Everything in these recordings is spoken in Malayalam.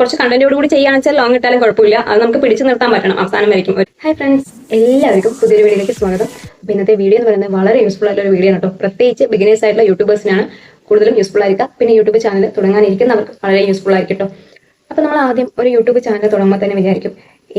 കുറച്ച് കണ്ടന്റോട് കൂടി ചെയ്യുകയാണെന്ന് വെച്ചാൽ ലോങ് ഇട്ടാലും കുഴപ്പമില്ല. അത് നമുക്ക് പിടിച്ചു നിർത്താൻ പറ്റണം. അവസാനം വരയ്ക്കും ഹായ് ഫ്രണ്ട്സ് എല്ലാവർക്കും പുതിയൊരു വീഡിയോയിലേക്ക് സ്വാഗതം. അപ്പോൾ ഇന്നത്തെ വീഡിയോ എന്ന് പറയുന്നത് വളരെ യൂസ്ഫുൾ ആയിട്ടുള്ള ഒരു വീഡിയോ ആണ് കേട്ടോ. പ്രത്യേകിച്ച് ബിഗിനേഴ്സ് ആയിട്ടുള്ള യൂട്യൂബേഴ്സിനാണ് കൂടുതലും യൂസ്ഫുൾ ആയിരിക്കുക. പിന്നെ യൂട്യൂബ് ചാനൽ തുടങ്ങാനിരിക്കുന്നവർക്ക് വളരെ യൂസ്ഫുൾ ആയിരിക്കും കേട്ടോ. അപ്പോൾ നമ്മൾ ആദ്യം ഒരു യൂട്യൂബ് ചാനൽ തുടങ്ങുമ്പോൾ തന്നെ വിചാരിക്കും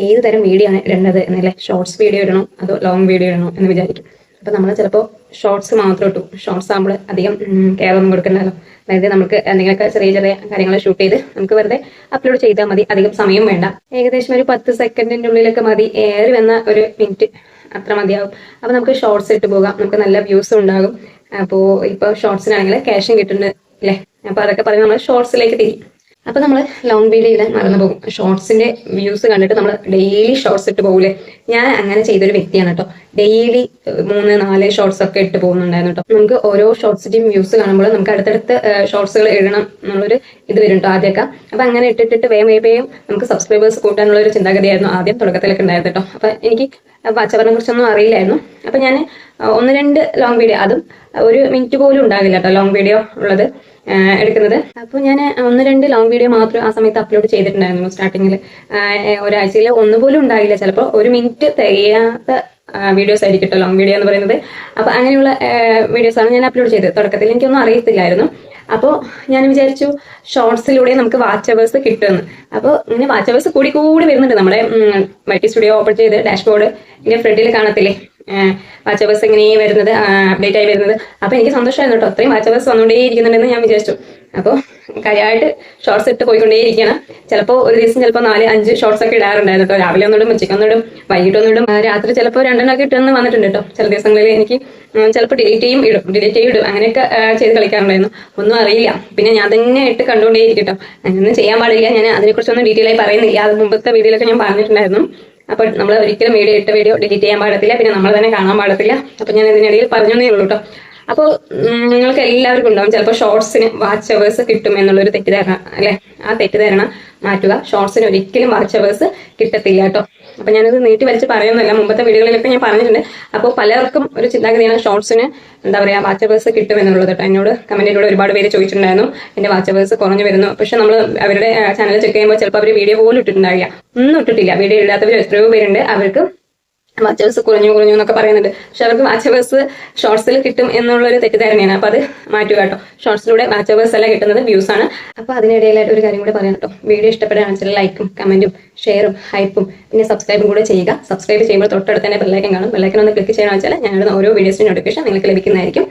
ഏത് തരം വീഡിയോ ആണ് ഇടേണ്ടത് എന്നല്ലേ? ഷോർട്സ് വീഡിയോ ഇടണോ അതോ ലോങ് വീഡിയോ ഇടണോ എന്ന് വിചാരിക്കും. അപ്പോൾ നമ്മൾ ചിലപ്പോൾ ഷോർട്സ് മാത്രം ഇട്ടു. ഷോർട്സ് ആകുമ്പോൾ അധികം കെയർ ഒന്നും കൊടുക്കണ്ടല്ലോ. അതായത് നമുക്ക് എന്തെങ്കിലുമൊക്കെ ചെറിയ ചെറിയ കാര്യങ്ങൾ ഷൂട്ട് ചെയ്ത് നമുക്ക് വെറുതെ അപ്ലോഡ് ചെയ്താൽ മതി. അധികം സമയം വേണ്ട. ഏകദേശം ഒരു പത്ത് സെക്കൻഡിന്റെ ഉള്ളിലൊക്കെ മതി. ഏറി വന്ന ഒരു മിനിറ്റ് അത്ര മതിയാവും. അപ്പോൾ നമുക്ക് ഷോർട്സ് ഇട്ട് പോകാം. നമുക്ക് നല്ല വ്യൂസ് ഉണ്ടാകും. അപ്പോൾ ഇപ്പോൾ ഷോർട്സിനാണെങ്കിൽ ക്യാഷും കിട്ടുന്നുണ്ട് അല്ലേ? അപ്പോൾ അതൊക്കെ പറഞ്ഞ് നമ്മൾ ഷോർട്സിലേക്ക് തിരിയും. അപ്പൊ നമ്മൾ ലോങ് വീഡിയോയിൽ മറന്നു പോകും. ഷോർട്സിന്റെ വ്യൂസ് കണ്ടിട്ട് നമ്മൾ ഡെയിലി ഷോർട്സ് ഇട്ട് പോകൂലേ? ഞാൻ അങ്ങനെ ചെയ്തൊരു വ്യക്തിയാണ് കേട്ടോ ഡെയിലി മൂന്ന് നാല് ഷോർട്സ് ഒക്കെ ഇട്ട് പോകുന്നുണ്ടായിരുന്നു കേട്ടോ നമുക്ക് ഓരോ ഷോർട്സിന്റെയും വ്യൂസ് കാണുമ്പോൾ നമുക്ക് അടുത്തടുത്ത് ഷോർട്സുകൾ ഇടണം എന്നുള്ളൊരു ഇത് വരും കേട്ടോ ആദ്യമൊക്കെ. അപ്പൊ അങ്ങനെ ഇട്ടിട്ടിട്ട് വേഗം വേഗം നമുക്ക് സബ്സ്ക്രൈബേഴ്സ് കൂട്ടാനുള്ള ഒരു ചിന്താഗതിയായിരുന്നു ആദ്യം തുടക്കത്തിലൊക്കെ ഉണ്ടായിരുന്നു കേട്ടോ അപ്പൊ എനിക്ക് വാച്ചവറിനെ കുറിച്ചൊന്നും അറിയില്ലായിരുന്നു. അപ്പൊ ഞാൻ ഒന്ന് രണ്ട് ലോങ് വീഡിയോ അതും ഒരു മിനിറ്റ് പോലും ഉണ്ടാകില്ല കേട്ടോ ലോങ് വീഡിയോ ഉള്ളത്. എടുക്കുന്നത്. അപ്പോൾ ഞാൻ ഒന്ന് രണ്ട് ലോങ് വീഡിയോ മാത്രം ആ സമയത്ത് അപ്ലോഡ് ചെയ്തിട്ടുണ്ടായിരുന്നു സ്റ്റാർട്ടിങ്ങിൽ ഒരാഴ്ചയിൽ ഒന്നുപോലും ഉണ്ടായില്ല. ചിലപ്പോൾ ഒരു മിനിറ്റ് തികയാത്ത വീഡിയോസ് ആയിരിക്കും കേട്ടോ ലോങ് വീഡിയോ എന്ന് പറയുന്നത്. അപ്പോൾ അങ്ങനെയുള്ള വീഡിയോസ് ആണ് ഞാൻ അപ്ലോഡ് ചെയ്തത്. തുടക്കത്തിൽ എനിക്കൊന്നും അറിയത്തില്ലായിരുന്നു. അപ്പോൾ ഞാൻ വിചാരിച്ചു ഷോർട്സിലൂടെ നമുക്ക് വാച്ച് അവേഴ്സ് കിട്ടുമെന്ന്. അപ്പോൾ ഇങ്ങനെ വാച്ച് അവേഴ്സ് കൂടി കൂടി വരുന്നുണ്ട്. നമ്മുടെ മൾട്ടി സ്റ്റുഡിയോ ഓപ്പൺ ചെയ്ത് ഡാഷ്ബോർഡ് ഇങ്ങനെ ഫ്രണ്ടിൽ കാണത്തില്ലേ? വാച്ച് അവേഴ്സ് ഇങ്ങനെ വരുന്നത് അപ്ഡേറ്റ് ആയി വരുന്നത്. അപ്പോൾ എനിക്ക് സന്തോഷമായിരുന്നു കേട്ടോ. അത്രയും വാച്ച് അവേഴ്സ് വന്നുകൊണ്ടേ ഇരിക്കുന്നുണ്ടെന്ന് ഞാൻ വിചാരിച്ചു. അപ്പോൾ കാര്യമായിട്ട് ഷോർട്സ് ഇട്ട് പോയിക്കൊണ്ടേ ഇരിക്കണം ചിലപ്പോൾ ഒരു ദിവസം ചിലപ്പോൾ നാല് അഞ്ച് ഷോർട്സ് ഒക്കെ ഇടാറുണ്ടായിരുന്നു കേട്ടോ. രാവിലെ ഒന്നിടും ഉച്ചയ്ക്ക് ഒന്നിടും വൈകിട്ട് ഒന്നിടും രാത്രി ചിലപ്പോൾ രണ്ടെണ്ണം ഒക്കെ ഇട്ടെന്ന് വന്നിട്ടുണ്ട് കേട്ടോ. ചില ദിവസങ്ങളിൽ എനിക്ക് ചിലപ്പോ ചിലപ്പോൾ ഡിലീറ്റ് ചെയ്യും ഇടും. ഡിലീറ്റ് ചെയ്യും ഇടും. അങ്ങനെയൊക്കെ ചെയ്ത് കളിക്കാറുണ്ടായിരുന്നു. ഒന്നും അറിയില്ല. പിന്നെ ഞാൻ തന്നെ ഇട്ട് കണ്ടുകൊണ്ടേ ഇരിക്കട്ടോ അങ്ങനെ അങ്ങനെയൊന്നും ചെയ്യാൻ പാടില്ല. ഞാൻ അതിനെക്കുറിച്ചൊന്നും ഡീറ്റെയിൽ ആയി പറയുന്നില്ല. അത് മുമ്പത്തെ വീഡിയോയിലൊക്കെ ഞാൻ പറഞ്ഞിട്ടുണ്ടായിരുന്നു. അപ്പോൾ നമ്മൾ ഒരിക്കലും വീഡിയോ ഇട്ട വീഡിയോ ഡിലീറ്റ് ചെയ്യാൻ പാടത്തില്ല. പിന്നെ നമ്മൾ തന്നെ കാണാൻ പാടത്തില്ല. അപ്പോൾ ഞാൻ ഇതിനിടയിൽ പറഞ്ഞേ ഉള്ളൂ കേട്ടോ. അപ്പോൾ നിങ്ങൾക്ക് എല്ലാവർക്കും ഉണ്ടാവും. ചിലപ്പോൾ ഷോർട്സിന് വാച്ച് അവേഴ്സ് കിട്ടും എന്നുള്ളൊരു തെറ്റിദ്ധാരണ അല്ലെ? ആ തെറ്റിദ്ധാരണ മാറ്റുക. ഷോർട്സിന് ഒരിക്കലും വാച്ച് അവേഴ്സ് കിട്ടത്തില്ല കേട്ടോ. അപ്പോൾ ഞാനത് നീട്ടി വലിച്ച് പറയുന്നില്ല മുമ്പത്തെ വീടുകളിലൊക്കെ ഞാൻ പറഞ്ഞിട്ടുണ്ട്. അപ്പോൾ പലർക്കും ഒരു ചിന്താഗതിയാണ് ഷോർട്സിന് എന്താ പറയുക വാച്ച് അവേഴ്സ് കിട്ടും എന്നുള്ളത് കേട്ടോ. എന്നോട് കമന്റിലൂടെ ഒരുപാട് പേര് ചോദിച്ചിട്ടുണ്ടായിരുന്നു. എന്റെ വാച്ച് അവേഴ്സ് കുറഞ്ഞു വരുന്നു. പക്ഷെ നമ്മൾ അവരുടെ ചാനൽ ചെക്ക് ചെയ്യുമ്പോൾ ചിലപ്പോൾ അവർ വീഡിയോ പോലും ഇട്ടിട്ടുണ്ടാവില്ല. ഒന്നും ഇട്ടിട്ടില്ല. വീഡിയോ ഇല്ലാത്തവർ എത്രയോ പേരുണ്ട്. അവർക്ക് വാച്ചേഴ്സ് കുറഞ്ഞു കുറഞ്ഞു എന്നൊക്കെ പറയുന്നുണ്ട്. പക്ഷെ അവർക്ക് വാച്ചേഴ്സ് ഷോർട്സിൽ കിട്ടും എന്നുള്ളൊരു തെറ്റിദ്ധാരണയാണ്. അപ്പൊ അത് മാറ്റുക കേട്ടോ. ഷോർട്സിലൂടെ വാച്ചേഴ്സ് അല്ല കിട്ടുന്നത്? വ്യൂസ് ആണ്. അപ്പൊ അതിനിടയിലായിട്ട് ഒരു കാര്യം കൂടി പറയാം കേട്ടോ. വീഡിയോ ഇഷ്ടപ്പെടുകയാണെന്ന് വെച്ചാൽ ലൈക്കും കമന്റും ഷെയറും ഹൈപ്പും പിന്നെ സബ്സ്ക്രൈബും കൂടെ ചെയ്യുക. സബ്സ്ക്രൈബ് ചെയ്യുമ്പോൾ തൊട്ടടുത്ത് തന്നെ ബെല്ലൈക്കൻ കാണും. ബെല്ലൈക്കൻ ഒന്ന് ക്ലിക്ക് ചെയ്യണമെന്ന് വെച്ചാൽ ഞങ്ങളുടെ ഓരോ വീഡിയോസിനും നോട്ടിഫിക്കേഷൻ നിങ്ങൾക്ക് ലഭിക്കുന്നതായിരിക്കും.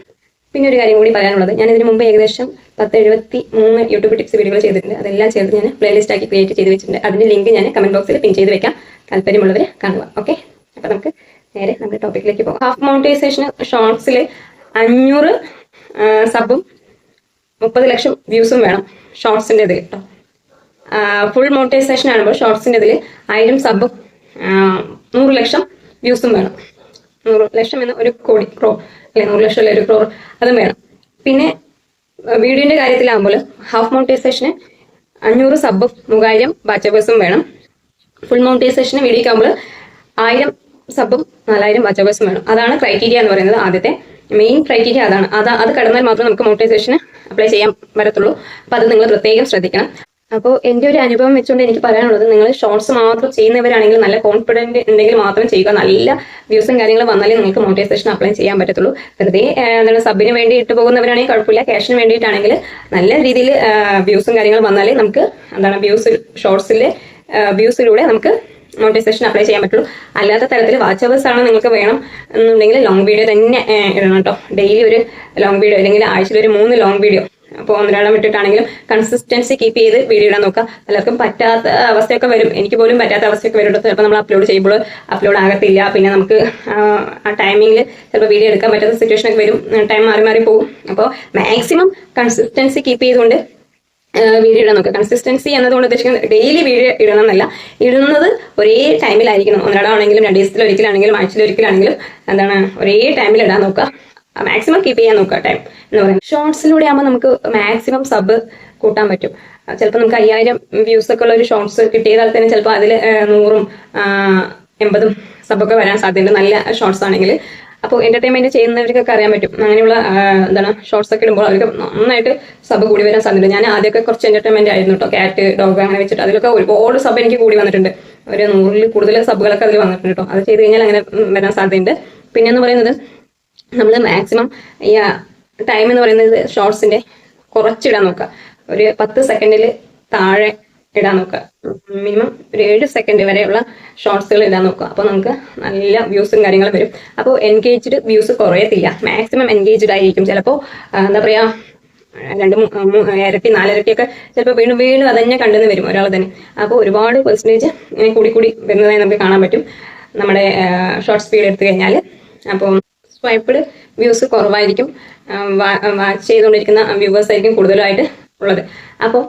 പിന്നെ ഒരു കാര്യം കൂടി പറയാനുള്ളത്. ഞാൻ ഇതിന് മുമ്പ് ഏകദേശം പത്ത് എഴുപത്തി മൂന്ന് യൂട്യൂബ് ടിപ്സ് വീഡിയോകൾ ചെയ്തിട്ടുണ്ട്. അതെല്ലാം ചേർത്ത് ഞാൻ പ്ലേലിസ്റ്റ് ആക്കി ക്രിയേറ്റ് ചെയ്ത് വെച്ചിട്ടുണ്ട്. അതിന്റെ ലിങ്ക് ഞാൻ കമന്റ് ബോക്സിൽ പിൻ ചെയ്ത് വെക്കാം. താല്പര്യമുള്ളവർ കാണുക. ഓക്കെ അപ്പൊ നമുക്ക് നേരെ നമ്മുടെ ടോപ്പിക്കിലേക്ക് പോകാം. ഹാഫ് മൗണ്ടൈസേഷൻ ഷോർട്സിൽ അഞ്ഞൂറ് സബും മുപ്പത് ലക്ഷം വ്യൂസും വേണം ഷോർട്സിന്റെ ഇതിൽ കേട്ടോ ഫുൾ മോണിറ്റൈസേഷൻ ആകുമ്പോൾ ഷോർട്സിന്റെ ഇതിൽ ആയിരം സബും നൂറ് ലക്ഷം വ്യൂസും വേണം. നൂറ് ലക്ഷം എന്ന ഒരു കോടി ക്രോ അല്ലെ നൂറ് ലക്ഷം അല്ലെ ഒരു ക്രോർ അതും വേണം. പിന്നെ വീഡിയോന്റെ കാര്യത്തിലാകുമ്പോൾ ഹാഫ് മോണിറ്റൈസേഷന് അഞ്ഞൂറ് സബും മൂവായിരം ബാച്ചബേഴ്സും വേണം. ഫുൾ മോണിറ്റൈസേഷന് വീഡിയോക്ക് ആകുമ്പോൾ ആയിരം സബും നാലായിരം വാച്ചവേഴ്സും വേണം അതാണ് ക്രൈറ്റീരിയ എന്ന് പറയുന്നത് ആദ്യത്തെ. മെയിൻ ക്രൈറ്റീരിയ അതാണ്. അത് അത് കടന്നാൽ മാത്രം നമുക്ക് മോട്ടിവേഷന് അപ്ലൈ ചെയ്യാൻ പറ്റത്തുള്ളൂ. അപ്പോൾ അത് നിങ്ങൾ പ്രത്യേകം ശ്രദ്ധിക്കണം. അപ്പോൾ എന്റെ ഒരു അനുഭവം വെച്ചുകൊണ്ട് എനിക്ക് പറയാനുള്ളത് നിങ്ങൾ ഷോർട്സ് മാത്രം ചെയ്യുന്നവരാണെങ്കിൽ നല്ല കോൺഫിഡന്റ് ഉണ്ടെങ്കിൽ മാത്രം ചെയ്യുക. നല്ല വ്യൂസും കാര്യങ്ങളും വന്നാലേ നിങ്ങൾക്ക് മോട്ടിവേഷൻ അപ്ലൈ ചെയ്യാൻ പറ്റത്തുള്ളൂ. വെറുതെ എന്താണ് സബിന് വേണ്ടി ഇട്ട് പോകുന്നവരാണെങ്കിൽ കുഴപ്പമില്ല. ക്യാഷിന് വേണ്ടിയിട്ടാണെങ്കിൽ നല്ല രീതിയിൽ വ്യൂസും കാര്യങ്ങളും വന്നാലേ നമുക്ക് എന്താണ് വ്യൂസ് ഷോർട്സിലെ വ്യൂസിലൂടെ നമുക്ക് മോണിറ്റൈസേഷൻ അപ്ലൈ ചെയ്യാൻ പറ്റുള്ളൂ. അല്ലാത്ത തരത്തിൽ വാച്ച് അവേഴ്സ് ആണ് നിങ്ങൾക്ക് വേണം എന്നുണ്ടെങ്കിൽ ലോങ് വീഡിയോ തന്നെ ഇടണം കേട്ടോ. ഡെയിലി ഒരു ലോങ് വീഡിയോ അല്ലെങ്കിൽ ആഴ്ചയിൽ ഒരു മൂന്ന് ലോങ് വീഡിയോ അപ്പോൾ ഒന്നരാളം വിട്ടിട്ടാണെങ്കിലും കൺസിസ്റ്റൻസി കീപ്പ് ചെയ്ത് വീഡിയോ ഇടാൻ നോക്കുക. പലർക്കും പറ്റാത്ത അവസ്ഥയൊക്കെ വരും. എനിക്ക് പോലും പറ്റാത്ത അവസ്ഥയൊക്കെ വരും. ചിലപ്പോൾ നമ്മൾ അപ്ലോഡ് ചെയ്യുമ്പോൾ അപ്ലോഡ് ആകത്തില്ല. പിന്നെ നമുക്ക് ആ ടൈമിങ്ങിൽ ചിലപ്പോൾ വീഡിയോ എടുക്കാൻ പറ്റാത്ത സിറ്റുവേഷനൊക്കെ വരും. ടൈം മാറി മാറി പോകും. അപ്പോൾ മാക്സിമം കൺസിസ്റ്റൻസി കീപ്പ് ചെയ്തുകൊണ്ട് വീഡിയോ ഇടാൻ നോക്കുക. കൺസിസ്റ്റൻസി എന്നതുകൊണ്ട് ഉദ്ദേശിക്കുന്നത് ഡെയിലി വീഡിയോ ഇടണം എന്നല്ല ഇടുന്നത് ഒരേ ടൈമിലായിരിക്കണം ഒന്നിടാണെങ്കിലും രണ്ട് ദിവസത്തിൽ ഒരിക്കലാണെങ്കിലും ആഴ്ചയിൽ ഒരിക്കലാണെങ്കിലും എന്താണ് ഒരേ ടൈമിൽ ഇടാൻ നോക്കുക. മാക്സിമം കീപ്പ് ചെയ്യാൻ നോക്കുക ടൈം എന്ന് പറയുന്നത്. ഷോർട്സിലൂടെ ആകുമ്പോൾ നമുക്ക് മാക്സിമം സബ് കൂട്ടാൻ പറ്റും. ചിലപ്പോൾ നമുക്ക് അയ്യായിരം വ്യൂസ് ഒക്കെ ഉള്ള ഒരു ഷോർട്സ് കിട്ടിയതാൽ തന്നെ ചിലപ്പോൾ അതിൽ നൂറും എൺപതും സബൊക്കെ വരാൻ സാധ്യതയുണ്ട്. നല്ല ഷോർട്സ് ആണെങ്കിൽ. അപ്പോൾ എന്റർടൈൻമെന്റ് ചെയ്യുന്നവർക്കൊക്കെ അറിയാൻ പറ്റും. അങ്ങനെയുള്ള എന്താണ് ഷോർട്സ് ഒക്കെ ഇടുമ്പോൾ അവർക്ക് നന്നായിട്ട് സബ് കൂടി വരാൻ സാധ്യത ഞാൻ ആദ്യമൊക്കെ കുറച്ച് എന്റർടൈൻമെന്റ് ആയിരുന്നു കേട്ടോ ക്യാറ്റ് ഡോഗ് അങ്ങനെ വെച്ചിട്ട് അതിലൊക്കെ ഒരുപാട് സബ് എനിക്ക് കൂടി വന്നിട്ടുണ്ട്. ഒരു നൂറിൽ കൂടുതൽ സബുകളൊക്കെ അതിൽ വന്നിട്ടുണ്ട് കേട്ടോ അത് ചെയ്ത് കഴിഞ്ഞാൽ അങ്ങനെ വരാൻ സാധ്യതയുണ്ട്. പിന്നെ എന്ന് പറയുന്നത് നമ്മൾ മാക്സിമം ഈ ടൈം എന്ന് പറയുന്നത് ഷോർട്സിന്റെ കുറച്ചിടാൻ നോക്കുക ഒരു പത്ത് സെക്കൻഡിൽ താഴെ ഇടാൻ നോക്കുക. മിനിമം ഒരു ഏഴ് സെക്കൻഡ് വരെയുള്ള ഷോർട്സുകൾ ഇടാൻ നോക്കുക. അപ്പോൾ നമുക്ക് നല്ല വ്യൂസും കാര്യങ്ങളും വരും. അപ്പോൾ എൻഗേജ്ഡ് വ്യൂസ് കുറയത്തില്ല. മാക്സിമം എൻഗേജ്ഡ് ആയിരിക്കും. ചിലപ്പോൾ എന്താ പറയുക രണ്ട് ഇരട്ടി നാലിരട്ടിയൊക്കെ ചിലപ്പോൾ വീണ്ടും വീണ്ടും അതന്നെ കണ്ടെന്ന് വരും ഒരാൾ തന്നെ. അപ്പോൾ ഒരുപാട് പെർസെന്റേജ് ഇങ്ങനെ കൂടി കൂടി വരുന്നതായി നമുക്ക് കാണാൻ പറ്റും. നമ്മുടെ ഷോർട്ട് സ്പീഡ് എടുത്തു കഴിഞ്ഞാൽ. അപ്പോൾ സ്വൈപ്പിഡ് വ്യൂസ് കുറവായിരിക്കും. വാച്ച് ചെയ്തുകൊണ്ടിരിക്കുന്ന വ്യൂവേഴ്സ് ആയിരിക്കും കൂടുതലായിട്ട് ഉള്ളത്. അപ്പോൾ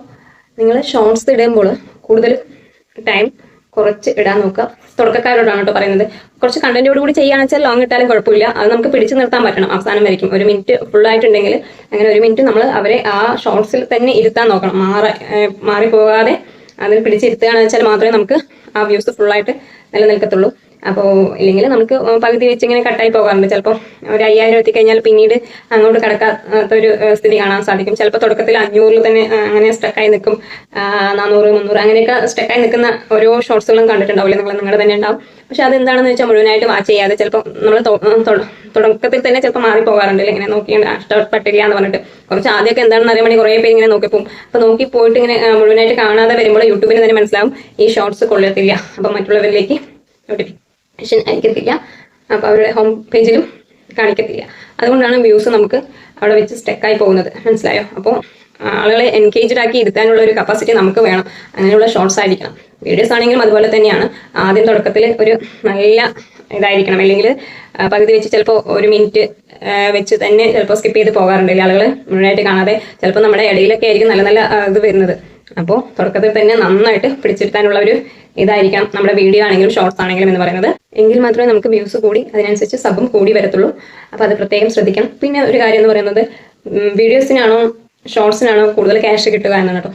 നിങ്ങൾ ഷോർട്സ് ഇടുമ്പോൾ കൂടുതൽ ടൈം കുറച്ച് ഇടാൻ നോക്കുക. തുടക്കക്കാരോടാണ് കേട്ടോ പറയുന്നത്. കുറച്ച് കണ്ടന്റോട് കൂടി ചെയ്യുകയാണെന്ന് വെച്ചാൽ ലോങ് ഇട്ടാലും കുഴപ്പമില്ല. അത് നമുക്ക് പിടിച്ചു നിർത്താൻ പറ്റണം. അവസാനം വരയ്ക്കും. ഒരു മിനിറ്റ് ഫുൾ ആയിട്ടുണ്ടെങ്കിൽ അങ്ങനെ ഒരു മിനിറ്റ് നമ്മൾ അവരെ ആ ഷോർട്സിൽ തന്നെ ഇരുത്താൻ നോക്കണം. മാറി മാറിപ്പോകാതെ അതിൽ പിടിച്ചിരുത്തുകയാണെന്ന് വെച്ചാൽ മാത്രമേ നമുക്ക് ആ വ്യൂസ് ഫുള്ളായിട്ട് നിലനിൽക്കത്തുള്ളൂ. അപ്പോൾ ഇല്ലെങ്കിൽ നമുക്ക് പകുതി വെച്ച് ഇങ്ങനെ കട്ടായി പോകാറുണ്ട്. ചിലപ്പോൾ ഒരു അയ്യായിരം എത്തിക്കഴിഞ്ഞാൽ പിന്നീട് അങ്ങോട്ട് കിടക്കാത്ത ഒരു സ്ഥിതി കാണാൻ സാധിക്കും. ചിലപ്പോൾ തുടക്കത്തിൽ അഞ്ഞൂറിൽ തന്നെ അങ്ങനെ സ്റ്റക്കായി നിൽക്കും. നാനൂറ് മുന്നൂറ് അങ്ങനെയൊക്കെ സ്റ്റക്കായി നിൽക്കുന്ന ഓരോ ഷോർട്സുകളും കണ്ടിട്ടുണ്ടാവില്ലേ? നിങ്ങൾ നിങ്ങളുടെ തന്നെ ഉണ്ടാവും. പക്ഷെ അത് എന്താണെന്ന് വെച്ചാൽ മുഴുവനായിട്ട് വാച്ച് ചെയ്യാതെ ചിലപ്പോൾ നമ്മൾ തുടക്കത്തിൽ തന്നെ ചിലപ്പോൾ മാറി പോകാറുണ്ട്. ഇങ്ങനെ നോക്കി ഇഷ്ടപ്പെട്ടില്ല എന്ന് പറഞ്ഞിട്ട്. കുറച്ച് ആദ്യമൊക്കെ എന്താണെന്ന് അറിയാൻ കുറേ പേര് ഇങ്ങനെ നോക്കി പോകും അപ്പോൾ നോക്കി പോയിട്ട് ഇങ്ങനെ മുഴുവനായിട്ട് കാണാതെ വരുമ്പോൾ യൂട്യൂബിന് തന്നെ മനസ്സിലാവും ഈ ഷോർട്സ് കൊള്ളത്തില്ല. അപ്പോൾ മറ്റുള്ളവരിലേക്ക് നോട്ടിഫിക്കേഷൻ അയക്കത്തില്ല അപ്പോൾ അവരുടെ ഹോം പേജിലും കാണിക്കത്തില്ല. അതുകൊണ്ടാണ് വ്യൂസ് നമുക്ക് അവിടെ വെച്ച് സ്റ്റെക്കായി പോകുന്നത്. മനസ്സിലായോ? അപ്പോൾ ആളുകളെ എൻഗേജ്ഡ് ആക്കി ഇരുത്താനുള്ള ഒരു കപ്പാസിറ്റി നമുക്ക് വേണം. അങ്ങനെയുള്ള ഷോർട്സ് ആയിരിക്കണം. വീഡിയോസ് ആണെങ്കിലും അതുപോലെ തന്നെയാണ്. ആദ്യം തുടക്കത്തിൽ ഒരു നല്ല ഇതായിരിക്കണം. അല്ലെങ്കിൽ പകുതി വെച്ച് ചിലപ്പോൾ ഒരു മിനിറ്റ് വെച്ച് തന്നെ ചിലപ്പോൾ സ്കിപ്പ് ചെയ്ത് പോകാറുണ്ട്. ആളുകൾ മുഴുവനായിട്ട് കാണാതെ ചിലപ്പോൾ നമ്മുടെ ഇടയിലൊക്കെ ആയിരിക്കും നല്ല നല്ല ഇത് വരുന്നത്. അപ്പോൾ തുടക്കത്തിൽ തന്നെ നന്നായിട്ട് പിടിച്ചിരുത്താനുള്ള ഒരു ഇതായിരിക്കാം നമ്മുടെ വീഡിയോ ആണെങ്കിലും ഷോർട്സ് ആണെങ്കിലും എന്ന് പറയുന്നത്. എങ്കിൽ മാത്രമേ നമുക്ക് വ്യൂസ് കൂടി അതിനനുസരിച്ച് സബും കൂടി വരത്തുള്ളൂ. അപ്പോൾ അത് പ്രത്യേകം ശ്രദ്ധിക്കണം. പിന്നെ ഒരു കാര്യം എന്ന് പറയുന്നത് വീഡിയോസിനാണോ ഷോർട്സിനാണോ കൂടുതൽ ക്യാഷ് കിട്ടുക എന്നാണ് കേട്ടോ.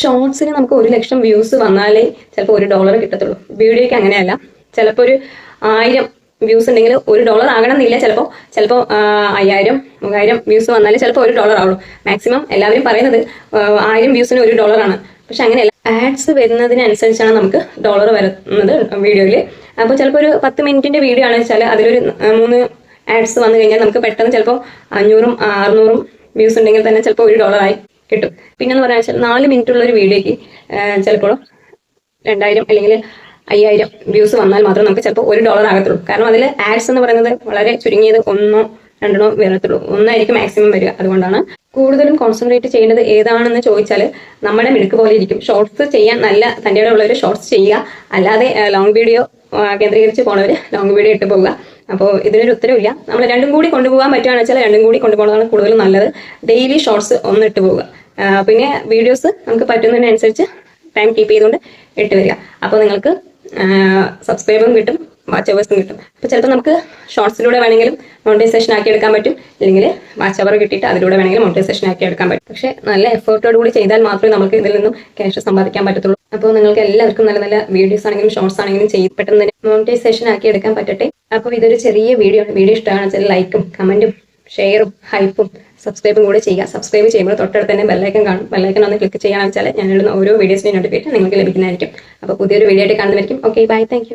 ഷോർട്സിന് നമുക്ക് ഒരു ലക്ഷം വ്യൂസ് വന്നാലേ ചിലപ്പോൾ ഒരു ഡോളർ കിട്ടത്തുള്ളൂ. വീഡിയോയ്ക്ക് അങ്ങനെയല്ല. ചിലപ്പോൾ ഒരു ആയിരം വ്യൂസ് ഉണ്ടെങ്കിൽ ഒരു ഡോളർ ആകണമെന്നില്ല. ചിലപ്പോൾ ചിലപ്പോൾ അയ്യായിരം മൂവായിരം വ്യൂസ് വന്നാൽ ചിലപ്പോൾ ഒരു ഡോളർ ആവുള്ളൂ. മാക്സിമം എല്ലാവരും പറയുന്നത് ആയിരം വ്യൂസിന് ഒരു ഡോളറാണ് പക്ഷെ അങ്ങനെയല്ല. ആഡ്സ് വരുന്നതിനനുസരിച്ചാണ് നമുക്ക് ഡോളർ വരുന്നത് വീഡിയോയിൽ അപ്പോൾ ചിലപ്പോൾ ഒരു പത്ത് മിനിറ്റിന്റെ വീഡിയോ ആണെന്ന് വെച്ചാൽ അതിലൊരു മൂന്ന് ആഡ്സ് വന്നു കഴിഞ്ഞാൽ നമുക്ക് പെട്ടെന്ന് ചിലപ്പോൾ അഞ്ഞൂറും അറുന്നൂറും വ്യൂസ് ഉണ്ടെങ്കിൽ തന്നെ ചിലപ്പോൾ ഒരു ഡോളറായി കിട്ടും. പിന്നെന്ന് പറഞ്ഞാൽ നാല് മിനിറ്റ് ഉള്ള ഒരു വീഡിയോയ്ക്ക് ചിലപ്പോൾ രണ്ടായിരം അല്ലെങ്കിൽ അയ്യായിരം വ്യൂസ് വന്നാൽ മാത്രം നമുക്ക് ചിലപ്പോൾ ഒരു ഡോളർ ആകത്തുള്ളൂ. കാരണം അതിൽ ആഡ്സ് എന്ന് പറയുന്നത് വളരെ ചുരുങ്ങിയത് ഒന്നോ രണ്ടെണ്ണോ വരത്തുള്ളൂ. ഒന്നായിരിക്കും മാക്സിമം വരിക. അതുകൊണ്ടാണ് കൂടുതലും കോൺസെൻട്രേറ്റ് ചെയ്യേണ്ടത് ഏതാണെന്ന് ചോദിച്ചാൽ നമ്മുടെ മിടുക്ക് പോലെ ഇരിക്കും. ഷോർട്സ് ചെയ്യാൻ നല്ല തന്റെ ഉള്ളവർ ഷോർട്സ് ചെയ്യുക. അല്ലാതെ ലോങ് വീഡിയോ കേന്ദ്രീകരിച്ച് പോണവർ ലോങ് വീഡിയോ ഇട്ട് പോവുക. അപ്പോൾ ഇതിനൊരു ഉത്തരവില്ല നമ്മൾ രണ്ടും കൂടി കൊണ്ടുപോകാൻ പറ്റുകയാണെന്ന് വെച്ചാൽ രണ്ടും കൂടി കൊണ്ടുപോകുന്നതാണ് കൂടുതലും നല്ലത്. ഡെയിലി ഷോർട്സ് ഒന്ന് ഇട്ട് പോവുക പിന്നെ വീഡിയോസ് നമുക്ക് പറ്റുന്നതിനനുസരിച്ച് ടൈം കീപ്പ് ചെയ്തുകൊണ്ട് ഇട്ട് വരിക. അപ്പോൾ നിങ്ങൾക്ക് സബ്സ്ക്രൈബും കിട്ടും വാച്ച് അവേഴ്സും കിട്ടും. അപ്പോൾ ചിലപ്പോൾ നമുക്ക് ഷോർട്സിലൂടെ വേണമെങ്കിലും മോണിറ്റൈസേഷൻ ആക്കി എടുക്കാൻ പറ്റും. അല്ലെങ്കിൽ വാച്ച് അവർ കിട്ടിയിട്ട് അതിലൂടെ വേണമെങ്കിലും മോണിറ്റൈസേഷൻ ആക്കി എടുക്കാൻ പറ്റും. പക്ഷേ നല്ല എഫേർട്ടോട് കൂടി ചെയ്താൽ മാത്രമേ നമുക്ക് ഇതിൽ നിന്നും ക്യാഷ് സമ്പാദിക്കാൻ പറ്റത്തുള്ളൂ. അപ്പോൾ നിങ്ങൾക്ക് എല്ലാവർക്കും നല്ല നല്ല വീഡിയോസ് ആണെങ്കിലും ഷോർട്സ് ആണെങ്കിലും ചെയ്ത് പെട്ടെന്ന് തന്നെ മോണിറ്റൈസേഷൻ ആക്കി എടുക്കാൻ പറ്റട്ടെ. അപ്പോൾ ഇതൊരു ചെറിയ വീഡിയോ വീഡിയോ ഇഷ്ടമാണെന്ന് വെച്ചാൽ ലൈക്കും കമന്റും ഷെയറും ഹൈപ്പും സബ്സ്ക്രൈബും കൂടെ ചെയ്യുക. സബ്സ്ക്രൈബ് ചെയ്യുമ്പോൾ തൊട്ടടുത്ത് തന്നെ ബെല്ലൈക്കൻ കാണും. ബെല്ലൈക്കൻ ഒന്ന് ക്ലിക്ക് ചെയ്യാന്ന് വെച്ചാൽ ഞാൻ ഇടുന്ന ഓരോ വീഡിയോസിനും നോട്ടിഫിക്കേഷൻ നിങ്ങൾക്ക് ലഭിക്കുന്നതായിരിക്കും. അപ്പോൾ പുതിയൊരു വീഡിയോ ആയിട്ട് കാണുന്നതായിരിക്കും ഓക്കെ ബൈ താങ്ക്